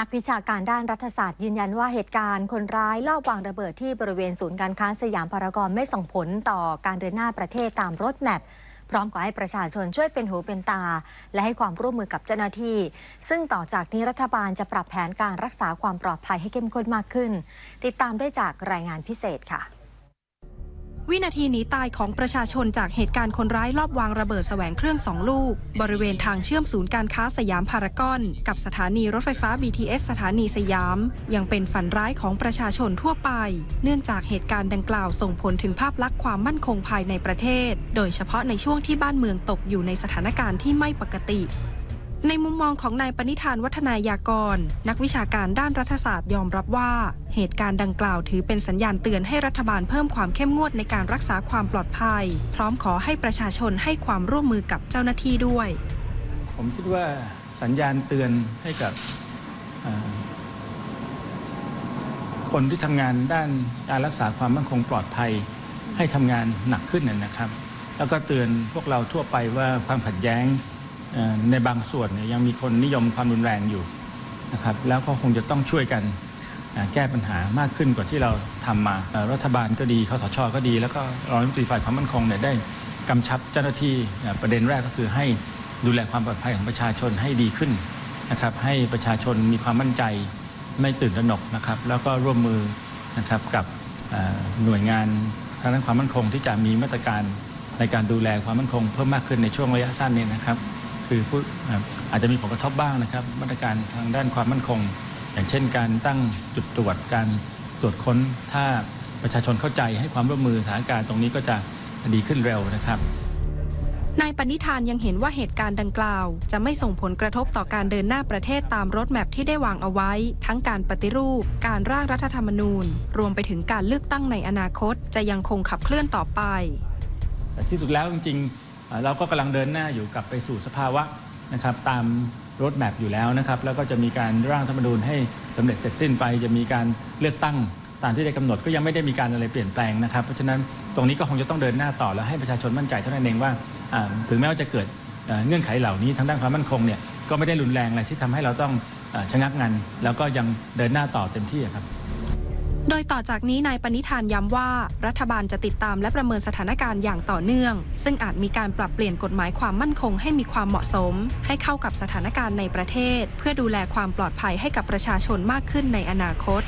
นักวิชาการด้านรัฐศาสตร์ยืนยันว่าเหตุการณ์คนร้ายลอบวางระเบิดที่บริเวณศูนย์การค้าสยามพารากอนไม่ส่งผลต่อการเดินหน้าประเทศตามรถแมพพร้อมขอให้ประชาชนช่วยเป็นหูเป็นตา และให้ความร่วมมือกับเจ้าหน้าที่ ซึ่งต่อจากนี้รัฐบาลจะปรับแผนการรักษาความปลอดภัยให้เข้มข้นมากขึ้น ติดตามได้จากรายงานพิเศษค่ะ วินาทีหนีตายของประชาชนจากเหตุการณ์คนร้ายลอบวางระเบิดแสวงเครื่องสองลูก บริเวณทางเชื่อมศูนย์การค้าสยามพารากอน กับสถานีรถไฟฟ้า BTS สถานีสยาม ยังเป็นฝันร้ายของประชาชนทั่วไป เนื่องจากเหตุการณ์ดังกล่าวส่งผลถึงภาพลักษณ์ความมั่นคงภายในประเทศ โดยเฉพาะในช่วงที่บ้านเมืองตกอยู่ในสถานการณ์ที่ไม่ปกติ ในมุมมองของนายปณิธานวัฒนายากร นักวิชาการด้านรัฐศาสตร์ยอมรับว่า เหตุการณ์ดังกล่าวถือเป็นสัญญาณเตือนให้รัฐบาลเพิ่มความเข้มงวดในการรักษาความปลอดภัย พร้อมขอให้ประชาชนให้ความร่วมมือกับเจ้าหน้าที่ด้วย ผมคิดว่าสัญญาณเตือนให้กับคนที่ทำงานด้านการรักษาความมั่นคงปลอดภัย ให้ทำงานหนักขึ้นนะนะครับ แล้วก็เตือนพวกเราทั่วไปว่าความขัดแย้ง ในบางส่วนยังมีคนนิยมความรุนแรงอยู่นะครับแล้วก็คงจะต้องช่วยกันแก้ปัญหามากขึ้นกว่าที่เราทำมารัฐบาลก็ดีคสชก็ดี แล้วก็รองรัฐมนตรีฝ่ายความมั่นคงเนี่ยได้กำชับเจ้าหน้าที่ประเด็นแรกก็คือให้ดูแลความปลอดภัยของประชาชนให้ดีขึ้นนะครับให้ประชาชนมีความมั่นใจไม่ตื่นตระหนกนะครับแล้วก็ร่วมมือนะครับกับหน่วยงานทางด้านความมั่นคงที่จะมีมาตรการในการดูแลความมั่นคงเพิ่มมากขึ้นในช่วงระยะสั้นนี้นะครับ คือผู้อาจจะมีผลกระทบบ้างนะครับ มาตรการทางด้านความมั่นคง อย่างเช่น การตั้งจุดตรวจการตรวจค้น ถ้าประชาชนเข้าใจให้ความร่วมมือสถานการณ์ตรงนี้ก็จะดีขึ้นเร็วนะครับนายปณิธานยังเห็นว่าเหตุการณ์ดังกล่าว จะไม่ส่งผลกระทบต่อการเดินหน้าประเทศตามรถแมพที่ได้วางเอาไว้ ทั้งการปฏิรูป การร่างรัฐธรรมนูญ รวมไปถึงการเลือกตั้งในอนาคต จะยังคงขับเคลื่อนต่อไป ที่สุดแล้วจริง เราก็กำลังเดินหน้าอยู่กลับไปสู่สภาวะนะครับตามรถแมพอยู่แล้วนะครับแล้วก็จะมีการร่างธรรมนูญให้สำเร็จเสร็จสิ้นไปจะมีการเลือกตั้งตามที่ได้กำหนดก็ยังไม่ได้มีการอะไรเปลี่ยนแปลงนะครับ เพราะฉะนั้นตรงนี้ก็คงจะต้องเดินหน้าต่อแล้วให้ประชาชนมั่นใจเท่านั้นเองว่าถึงแม้ว่าจะเกิดเงื่อนไขเหล่านี้ทางด้านความมั่นคงเนี่ยก็ไม่ได้รุนแรงอะไรที่ทำให้เราต้องอ่อชะงักงันแล้วก็ยังเดินหน้าต่อเต็มที่ครับ โดยต่อจากนี้นายปณิธานย้ำว่า รัฐบาลจะติดตามและประเมินสถานการณ์อย่างต่อเนื่อง ซึ่งอาจมีการปรับเปลี่ยนกฎหมายความมั่นคงให้มีความเหมาะสม ให้เข้ากับสถานการณ์ในประเทศ เพื่อดูแลความปลอดภัยให้กับประชาชนมากขึ้นในอนาคต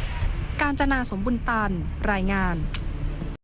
การจนาสมบุญตัน รายงาน